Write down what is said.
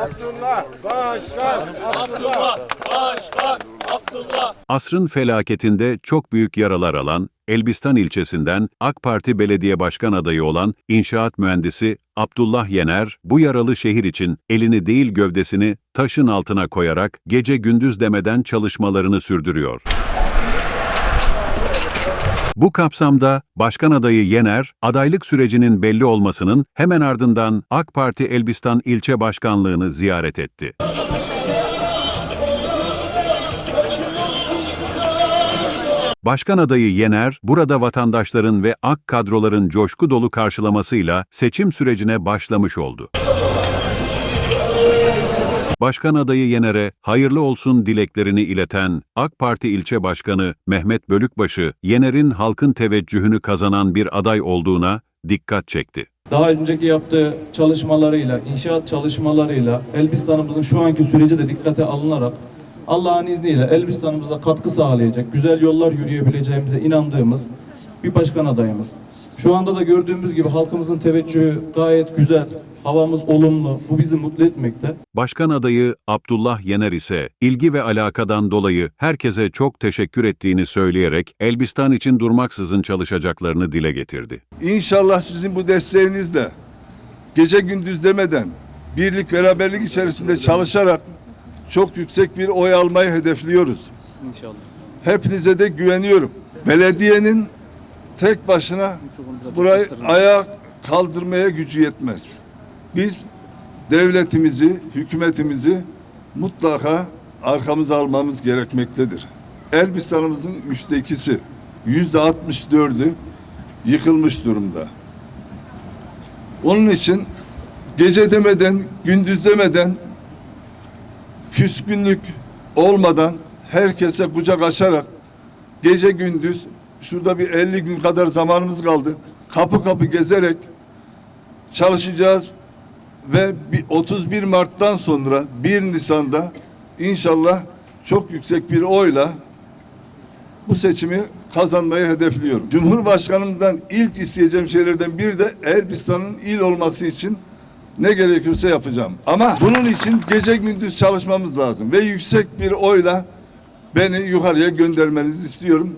Abdullah Başkan. Abdullah Başkan. Abdullah. Asrın felaketinde çok büyük yaralar alan, Elbistan ilçesinden AK Parti belediye başkan adayı olan inşaat mühendisi Abdullah Yener, bu yaralı şehir için elini değil gövdesini taşın altına koyarak gece gündüz demeden çalışmalarını sürdürüyor. Bu kapsamda başkan adayı Yener, adaylık sürecinin belli olmasının hemen ardından AK Parti Elbistan ilçe başkanlığını ziyaret etti. Başkan adayı Yener, burada vatandaşların ve AK kadroların coşku dolu karşılamasıyla seçim sürecine başlamış oldu. Başkan adayı Yener'e hayırlı olsun dileklerini ileten AK Parti ilçe başkanı Mehmet Bölükbaşı, Yener'in halkın teveccühünü kazanan bir aday olduğuna dikkat çekti. Daha önceki yaptığı çalışmalarıyla, inşaat çalışmalarıyla Elbistan'ımızın şu anki süreci de dikkate alınarak Allah'ın izniyle Elbistan'ımıza katkı sağlayacak, güzel yollar yürüyebileceğimize inandığımız bir başkan adayımız. Şu anda da gördüğümüz gibi halkımızın teveccühü gayet güzel, havamız olumlu, bu bizi mutlu etmekte. Başkan adayı Abdullah Yener ise ilgi ve alakadan dolayı herkese çok teşekkür ettiğini söyleyerek Elbistan için durmaksızın çalışacaklarını dile getirdi. İnşallah sizin bu desteğinizle gece gündüz demeden birlik beraberlik içerisinde çalışarak çok yüksek bir oy almayı hedefliyoruz. İnşallah. Hepinize de güveniyorum. Belediyenin tek başına burayı ayağa kaldırmaya gücü yetmez. Biz devletimizi, hükümetimizi mutlaka arkamıza almamız gerekmektedir. Elbistan'ımızın üçte ikisi, yüzde altmış dördü yıkılmış durumda. Onun için gece demeden, gündüz demeden, küskünlük olmadan herkese kucak açarak gece gündüz şurada bir 50 gün kadar zamanımız kaldı. Kapı kapı gezerek çalışacağız ve 31 Mart'tan sonra 1 Nisan'da inşallah çok yüksek bir oyla bu seçimi kazanmayı hedefliyorum. Cumhurbaşkanımdan ilk isteyeceğim şeylerden biri de Erbistan'ın il olması için ne gerekiyorsa yapacağım. Ama bunun için gece gündüz çalışmamız lazım ve yüksek bir oyla beni yukarıya göndermenizi istiyorum.